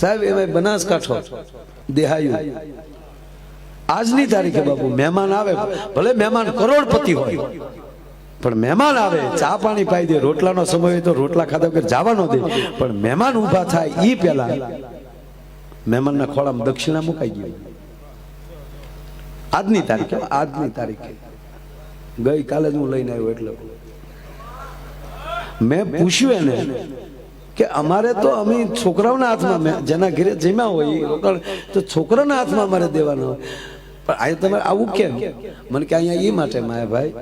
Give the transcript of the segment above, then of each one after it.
સાહેબ એમાં બનાસકાંઠો. દેહાયું. આજની તારીખે બાપુ મહેમાન આવે, ભલે મહેમાન કરોડપતિ હોય, પણ મહેમાન આવે, ચા પાણી પાઈ દે, રોટલાનો સમય હોય તો રોટલા ખાધા વગર જવાનો દે, પણ મહેમાન ઊભા થાય એ પહેલા મહેમાનના ખોળામાં દક્ષિણા મુકાઈ ગઈ આજની તારીખે આજની તારીખે. ગઈ કાલે જ હું લઈને આવ્યો એટલે. મેં પૂછ્યું એને કે અમારે તો અમે છોકરાઓના હાથમાં જેના ઘરે જમ્યા હોય, એ રોકડ તો છોકરાના હાથમાં અમારે દેવાના હોય. પણ અહીંયા તમારે આવું કેમ? મને કે અહીંયા એ માટે માયાભાઈ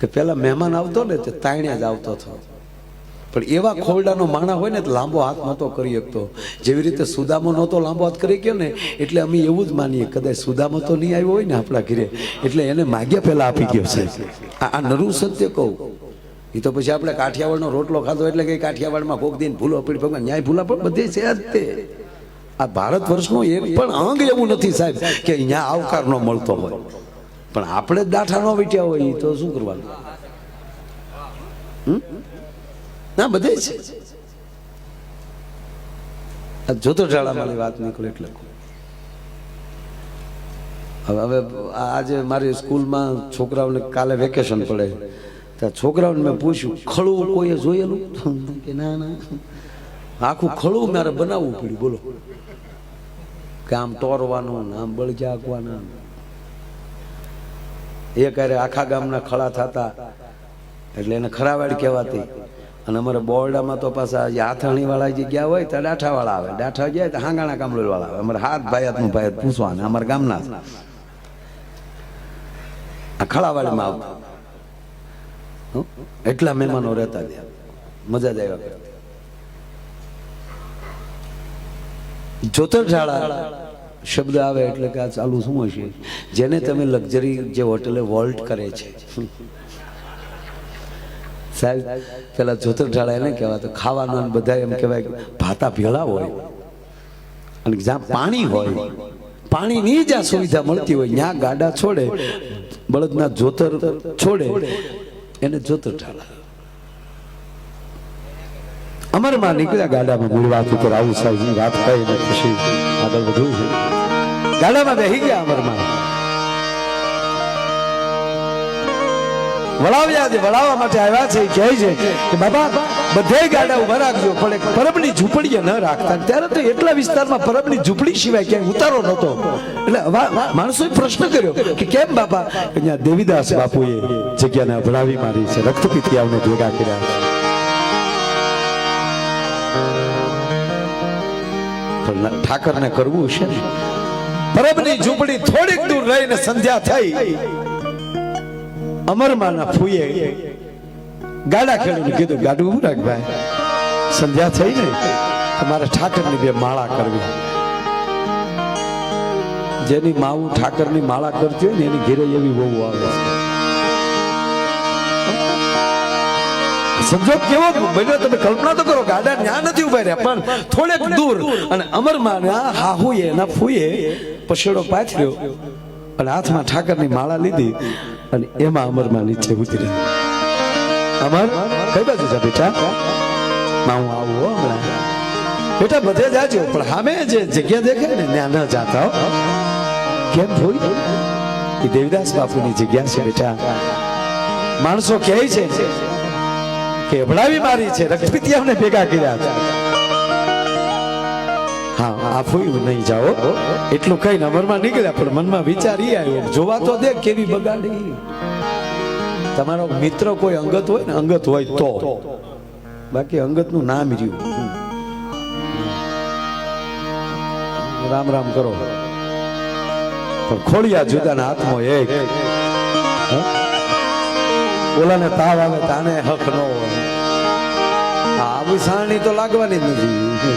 કે પેલા મહેમાન આવતો ને તે તાણ્યા જ આવતો હતો. પણ એવા ખોરડાનો માણા હોય ને લાંબો હાથ નહોતો કરી શકતો. જેવી રીતે સુદામો નહોતો લાંબો હાથ કરી ગયો ને, એટલે અમે એવું જ માનીએ, કદાચ સુદામો તો નહીં આવ્યો હોય ને આપણા ઘરે, એટલે એને માગ્યા પહેલા આપી ગયો છે. આ નરું સત્ય કહું. એ તો પછી આપણે કાઠિયાવાડનો રોટલો ખાધો એટલે કે કાઠિયાવાડમાં કોક દિન ભૂલો પડી, ભગવાન, ન્યાય ભૂલા પણ બધે છે જ તે. આ ભારત વર્ષનું એક પણ અંગ એવું નથી સાહેબ કે અહીંયા આવકાર ન મળતો હોય. પણ આપણે જ દાઠા ન વીટ્યા હોય તો શું કરવાનું? ના, બધે છે. જોતો ઢાળામાં વાત નીકળે એટલે. હવે આજે મારી સ્કૂલમાં છોકરાઓને કાલે વેકેશન પડે. ત્યાં છોકરાઓને મેં પૂછ્યું ખળું કોઈએ જોયેલું? કે ના ના. આખું ખળું મારે બનાવવું પડ્યું, બોલો. કે આમ તોરવાનું આમ બળજા હાંકવાના. એક હારે આખા ગામના ખળા થતા, એટલે એને ખરાવાડ કહેવાતી. અને અમારે બોરડામાં તો પાછા જે હાથાણી વાળા જે ગયા હોય, ત્યાં ડાઠા વાળા આવે. ડાઠા જાય તો હાંગાણા કામલોલ વાળા આવે. અમારે હાથ ભાયાતનું ભાયાત પૂછવાના, અમારા ગામના આ ખળાવાડીમાં આવતા? એટલા મહેમાનો રહેતા ત્યાં મજા જ આવ્યા જોતર ઝાડા શબ્દ આવે એટલે કે આ ચાલુ શું હશે? જેને તમે લક્ઝરી જે હોટેલે વોલ્ટ કરે છે. સાહેબ, પેલા જોતરઝાળા એને કહેવાય ખાવાનું ખાવાના બધા એમ કહેવાય કે ભાતા ભેળા હોય. અને જ્યાં પાણી હોય, પાણીની જ્યાં સુવિધા મળતી હોય, ત્યાં ગાડા છોડે, બળદના જોતર છોડે એને જોતરઝાળા અમરમાં નીકળ્યા ગાડામાં મૂળ વાત ઉપર આવું સાહેબ વાત કહી ને ખુશી આગળ વધવું છે. ગાડામાં બેસી ગયા અમરમાં. વળાવ્યા છે વળાવવા માટે આવ્યા છે. કહે છે કે બાબા બધે ગાડા ઊભા રાખજો, પણ એક પરબની ઝૂંપડીએ ન રાખતા. ત્યારે તો એટલા વિસ્તારમાં પરબની ઝૂંપડી સિવાય ક્યાંય ઉતારો નહોતો. એટલે માણસોએ પ્રશ્ન કર્યો કે કેમ બાપા? અહીંયા દેવીદાસ બાપુએ જગ્યાને અભડાવી મારી છે. રક્તપિતિયાઓને ભેગા કર્યા. છે ઠાકરને કરવું છે ને? પરબની ઝૂંપડી થોડીક દૂર રહીને સંધ્યા થઈ. અમરમાના ફૂએ ગાડા ખેડૂત કીધું ગાડું ઉભું રાખ ભાઈ? સંધ્યા થઈ ને તમારે ઠાકરની બે માળા કરવી. જેની માવું ઠાકરની માળા કરતી હોય ને એની ઘેરે એવી બહુ આવે છે. સંજોગ કેવો બન્યો તમે કલ્પના તો કરો ગાડા ન્યા નથી ઊભા રહ્યા પણ થોડેક દૂર. અને અમરમાં હાહુએ એના ફૂએ પછેડો પાથર્યો અને હાથમાં ઠાકરની માળા લીધી અને એમાં અમરમાં નીચે ઉતરી. અમર કઈ બાજુ છે બેટા માં હું આવું હમણાં. બેટા, બધે જાજો પણ સામે જે જગ્યા દેખાય ને, ત્યાં ન જાતા હો. કેમ ભૂલ? એ દેવદાસ બાપુની જગ્યા છે બેટા. માણસો કહે છે કે અભડાવી મારી છે રક્તપિતિયાઓને ભેગા કર્યા છે હા, આ ફૂયું નહીં જાઓ એટલું કઈ નંબરમાં નીકળ્યા, પણ મનમાં વિચાર એ આવ્યો, જોવા તો દે કેવી બગાડી. તમારો મિત્ર કોઈ અંગત હોય ને, અંગત હોય તો. બાકી અંગતનું નામ રહ્યું રામ રામ કરો. પણ ખોડિયા જુદાના હાથમાં એક? ઓલાને તાવ આવે તાને હક ન હોય. આવી સાણી તો લાગવાની જ નથી.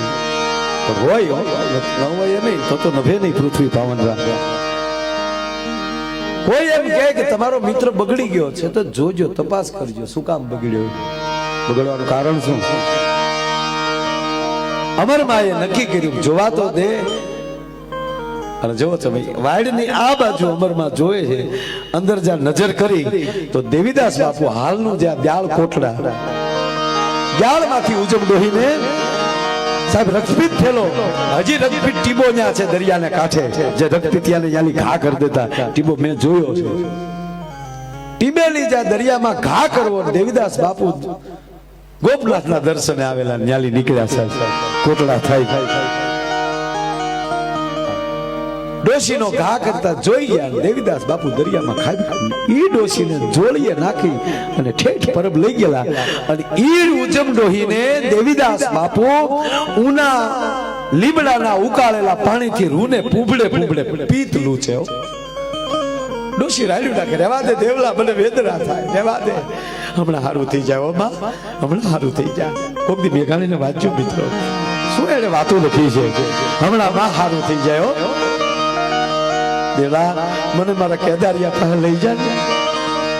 હોય ન હોય એ નહીં, તો તો નભે નહીં પૃથ્વી પાવન રાખવા. કોઈ એમ કહે કે તમારો મિત્ર બગડી ગયો છે, તો જોજો, તપાસ કરજો, શું કામ બગડ્યો બગડવાનું કારણ શું? અમર માએ નક્કી કર્યું જોવા તો દે. અને જો તમે, વાડની આ બાજુ અમરમાં જોયે છે, અંદર જ્યાં નજર કરી, તો દેવીદાસ બાપુ હાલનું જ્યાં દ્યાળ કોટડા દ્યાળમાંથી ઉજમ ડોહીને સાહેબ રક્તપીત થયેલો હજી રક્તપીત ટીબો ત્યાં છે દરિયાને કાંઠે. જે રક્તપીત ત્યાં ત્યાંની ઘા કરી દેતા. ટીબો મેં જોયો છે. ટીબેલી જ્યાં દરિયામાં ઘા કરવો દેવીદાસ બાપુ ગોપનાથના દર્શને આવેલા ન્યાલી નીકળ્યા સાહેબ. કોટડા થાય. ડોશીનો ઘા કરતા જોઈ ગયા દેવીદાસ બાપુ દરિયામાં ખાઈ ઈ ડોશીને જોડીએ નાખી અને ઠેઠ પરબ લઈ ગયેલા. અને ઈ ઉજમ ડોહીને દેવીદાસ બાપુ ઉના લીમડાના ઉકાળેલા પાણીથી રૂને પૂંભળે પૂંભળે પીતલું છે ડોશી રાડ્યું નાખે, રેવા દે, દેવલા, મને વેદના થાય, રેવા દે. હમણાં હારું થઈ જાય માં. હમણાં હારું થઈ જાય. કોક દી મેઘાણીને વાંચ્યું, મિત્રો. શું એને વાતો લખી છે? હમણાં માં હારું થઈ જાય હો મને મારા કેદારિયા પાસે લઈ જાય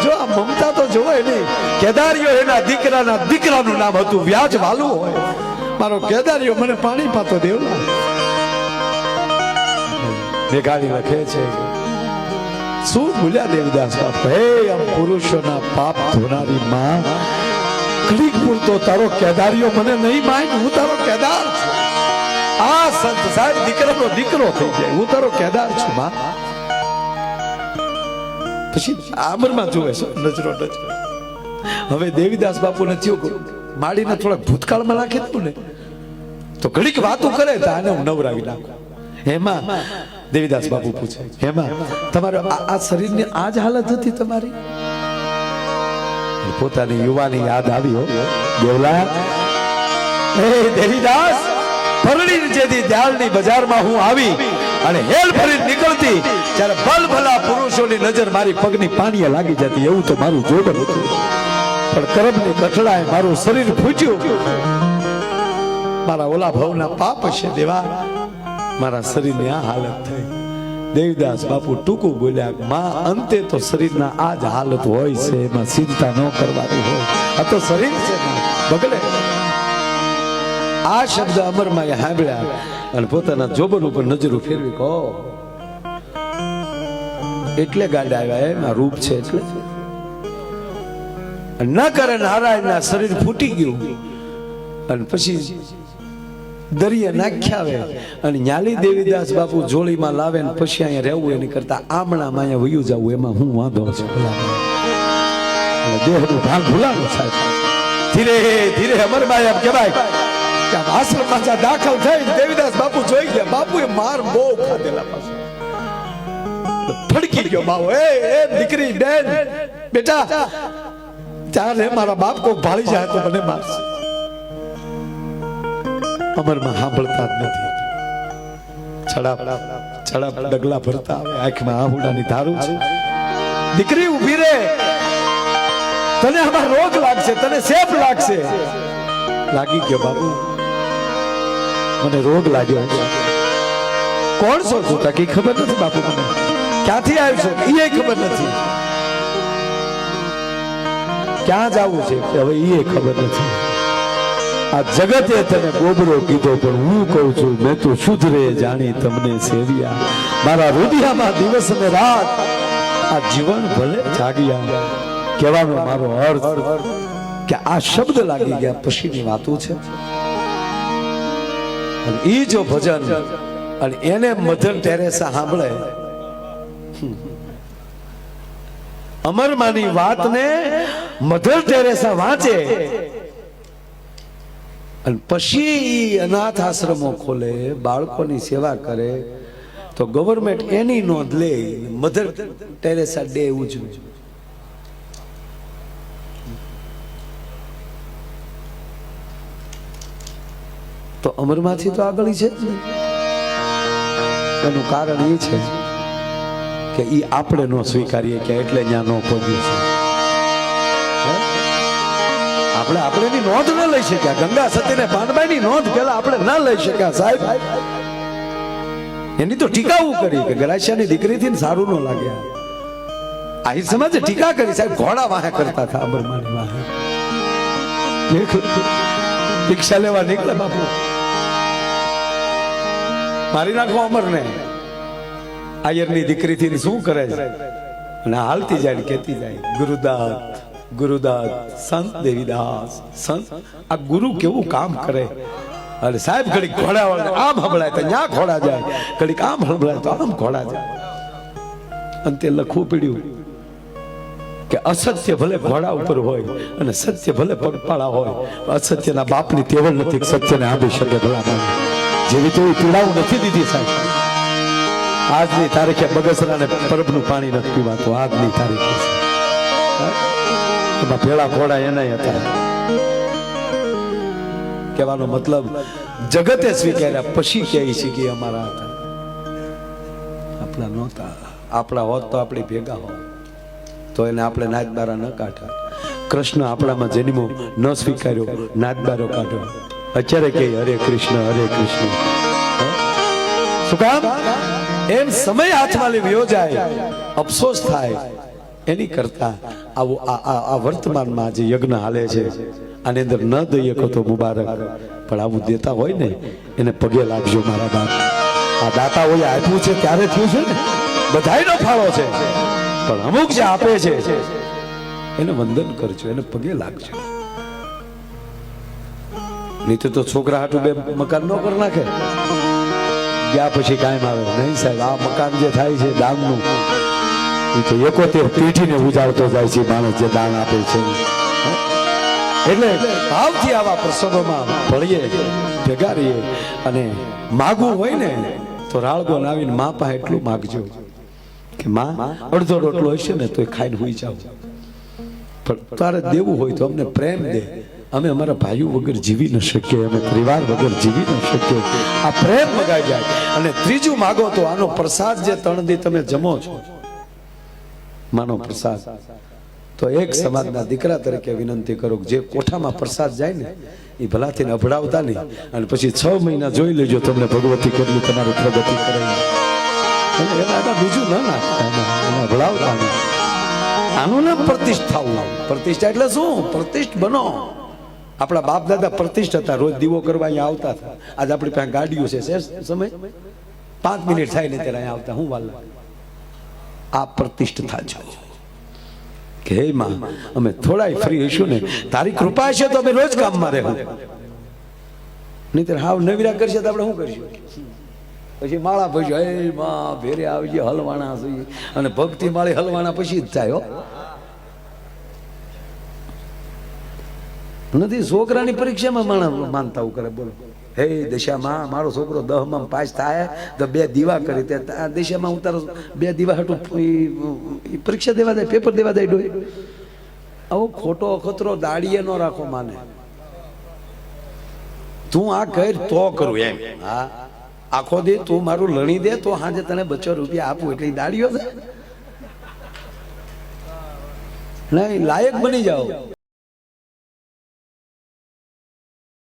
જો આ મમતા તો જોવે નહીં કેદારીઓ એના દીકરાના દીકરાનું નામ હતું વ્યાજ વાલું હોય. મારો કેદારીઓ મને પાણી પાતો દેવલા. મેઘાણી લખે છે, શું ભૂલ્યા દેવદાસ બાપ? હે, આમ પુરુષોના પાપ ધોનારી માં, ઘડીક પૂરતો તારો કેદારીઓ મને નહીં માન હું તારો કેદાર છું. આ સંત સાહેબ દીકરાનો દીકરો થઈ જાય હું તારો કેદાર છું, માં. પછી આમરમાં જોવે છે. નજરો નજરો. હવે દેવીદાસ બાપુને થયું માડીને થોડાક ભૂતકાળમાં નાખી દીધું ને. તો ઘડીક વાતો કરે તો આને હું નવરાવી નાખું. હેમાં દેવીદાસ બાપુ પૂછે હેમાં તમારે આ શરીરની આ જ હાલત હતી તમારી? પોતાની યુવાની યાદ આવી હો. દેવલા એ દેવીદાસ પરણી જેથી દ્યાલની બજારમાં હું આવી. અને હેલ ફરી નીકળતી ત્યારે ભલભલા પુરુષોની નજર મારી પગની પાણીએ લાગી જતી, એવું તો મારું જોડર હતું. પણ કરમની કઠડાએ મારું શરીર ફૂટ્યું. મારા ઓલા ભવના પાપ છે દેવા. મારા શરીરની આ હાલત થઈ. દેવદાસ બાપુ ટૂંકું બોલ્યા, માં, અંતે તો શરીરના આ જ હાલત હોય છે, એમાં ચિંતા ન કરવાની હોય. આ તો શરીર છે બગડે. આ શબ્દ અમરમાં સાંભળ્યા. અને પોતાના જોબન ઉપર નજરો ફેરવી કહો. એટલે ગાડા આવ્યા, એમાં રૂપ છે એટલે. ન કરે નારાયણના શરીર ફૂટી ગયું. અને પછી દરિયા નાખ્યા આવે. અને ન્યાલી દેવીદાસ બાપુ જોળીમાં લાવે ને પછી અહીંયા રહેવું એની કરતા આમણામાં અહીંયા વયું જવું, એમાં હું વાંધો છું દેહનું ભાગ ભૂલાવું સાહેબ ધીરે ધીરે, અમરબાઈ એમ કહેવાય. આશ્રમમાં જ્યાં દાખલ થઈ દેવીદાસ બાપુ જોઈ ગયા. બાપુએ માર બહુ ખાધેલા પાછો ફડકી ગયો બાવો. એ એ દીકરી, બેન, બેટા, ચાલે મારા બાપ કોક ભાળી જાય તો મને મારશે. અમરમાં સાંભળતા જ નથી. છડા છડા ડગલા ભરતા આવે. આંખમાં આહુડાની ધારું છે. દીકરી ઊભી રે. તને આમાં રોગ લાગશે, તને સેફ લાગશે. લાગી ગયો બાબુ મને રોગ લાગ્યો. કોણ છો તું? કે ખબર નથી બાપુ મને? ક્યાંથી આવ્યો છે? એ ખબર નથી. ક્યાં જવું છે? હવે એ ખબર નથી. આ જગતે તને ગોબરો કીધો, પણ હું કહું છું, મેં તો શુદ્ધ જાણી તમને સેવ્યા. મારા રુદિયામાં દિવસ ને રાત આ જીવન ભલે જાગ્યા. કહેવાનો મારો અર્થ કે આ શબ્દ લાગી ગયા પછીની વાતો છે. અને એ જો ભજન, અને એને મધર ટેરેસા સાંભળે. અમરમાની વાતને મધર ટેરેસા વાંચે. અને પછી એ અનાથ આશ્રમો ખોલે, બાળકોની સેવા કરે. તો ગવર્મેન્ટ એની નોંધ લે, મધર ટેરેસા ડે ઉજવે. તો અમરમાંથી તો આગળ છે જ એનું કારણ એ છે કે એ આપણે ન સ્વીકારીએ કે એટલે ત્યાં ન પહોંચ્યું છે આપણે આપણે એની નોંધ ન લઈ શક્યા. ગંગા સતીને પાનબાઈની નોંધ પેલા આપણે ન લઈ શક્યા સાહેબ. એની તો ટીકાવું કરી કે ગરાશિયાની દીકરીથી ને સારું ન લાગે. આહિર સમાજે ટીકા કરી સાહેબ. ઘોડા વાહે કરતા હતા અમરમાની વાહે. ભિક્ષા લેવા નીકળે બાપુ. મારી નાખો અમરને આયરની દીકરીથી શું કરે છે? અને હાલતી જાય કહેતી જાય ગુરુદાત ગુરુદાત સંત દેવીદાસ, સંત. આ ગુરુ કેવું કામ કરે? અરે સાહેબ, ઘડીક ઘોડા વળે આમ હંભળાય તો ન્યા ઘોડા જાય? ઘડીક આમ હંભળાય તો આમ ઘોડા જાય? અંતે લખવું પડ્યું કે અસત્ય ભલે ઘોડા ઉપર હોય અને સત્ય ભલે પગપાળા હોય, અસત્યના બાપની તેવડ નથી સત્યને આંબી શકે ભલા માણસ. જેવી તેવી પીડાવું નથી દીધી સાહેબ. આજની તારીખે બગસરાને પરબનું પાણી નથી પીવાતું. આજની તારીખે. એમાં ભેળા ઘોડા એનાય હતા. કહેવાનો મતલબ, જગતે સ્વીકાર્યા, પછી કહે શીખી અમારા હતા. આપણા નહોતા. આપણા હોત તો આપણે ભેગા હોત. તો એને આપણે નાચબારા ન કાઢ્યા. કૃષ્ણ આપણામાં જન્મો ન સ્વીકાર્યો નાચબારો કાઢ્યો. અત્યારે કે હરે કૃષ્ણ હરે કૃષ્ણ. શું કામ? એમ સમય હાથમાં લેવ્યો જાય, અફસોસ થાય. એની કરતા આવું આ વર્તમાનમાં જે યજ્ઞ હાલે છે, આની અંદર ન દઈએ તો મુબારક. પણ આવું દેતા હોય ને, એને પગે લાગજો મારા બાપ. આ દાતા હોય આપ્યું છે, ત્યારે થયું છે ને બધાયનો ફાળો છે. પણ અમુક જે આપે છે, એને વંદન કરજો, એને પગે લાગજો. નહીં તો છોકરા હાટું બે મકાન ન કરી નાખે. ગયા પછી કાયમ આવે નહીં સાહેબ, આ મકાન જે થાય છે દાનનું, એ તો એકોતેર પેઢીને ઉજાડતો જાય છે માણસ જે દાન આપે છે. એટલે ભાવથી આવા પ્રસંગોમાં ભળીએ ભેગા અને માગવું હોય ને, તો રાળગો લાવીને મા પાસે એટલું માગજો કે માં, અડધો રોટલો હશે ને તો ખાઈને હોઈ જાવ પણ તારે દેવું હોય તો અમને પ્રેમ દે. અમે અમારા ભાઈઓ વગર જીવી ન શકીએ, અમે પરિવાર વગર જીવી ન શકીએ. આ પ્રેમ મગાઈ જાય અને ત્રીજું માગો તો આનો પ્રસાદ જે ત્રણ દી તમે જમો છો, માનો પ્રસાદ. તો એક સમાજના દીકરા તરીકે વિનંતી કરો જે કોઠામાં પ્રસાદ જાય ને, એ ભલાથી ને અભડાવતા નહીં. અને પછી છ મહિના જોઈ લેજો તમને ભગવતી કેટલી તમારી પ્રગતિ કરે. એમાં બીજું ના નાખતા અભડાવતા નહીં. આનું નામ પ્રતિષ્ઠા પ્રતિષ્ઠા એટલે શું? પ્રતિષ્ઠ બનો. આપણા બાપ દાદા પ્રતિષ્ઠ હતા. રોજ દીવો કરવા અહીંયા આવતા હતા. આજે આપણી પાસે ગાડીઓ છે છે સમય? પાંચ મિનિટ થાય ને ત્યારે અહીંયા આવતા, હું વાલ. આ પ્રતિષ્ઠ થાજો કે હે માં, અમે થોડાય ફ્રી હશું ને. તારી કૃપા હશે તો અમે રોજ કામમાં રહેવું. નહીતર હાવ નવીરા કરશે તો આપણે શું કરીશું? પછી માળા ભજ્યો હે માં, ભેરે આવજે, હલવાણા અને ભક્તિ માળી હલવાણા પછી જ થાય, હો. નથી, છોકરાની પરીક્ષામાં માણસ માનતા કરે બોલો. હે દિશામાં, મારો છોકરો દહમાં પાસ થાય, તો બે દીવા કરી તે, આ દશામાં હું તારો બે દીવા હાટું પરીક્ષા દેવા જાય પેપર દેવા જાય ડોય આવો ખોટો અખતરો દાડીએ નો રાખો માને. તું આ કર તો કરું એમ. હા. આખો દે તું મારું લણી દે, તો હાજે તને બચો રૂપિયા આપું, એટલે દાડીઓ નહીં, લાયક બની જાઓ.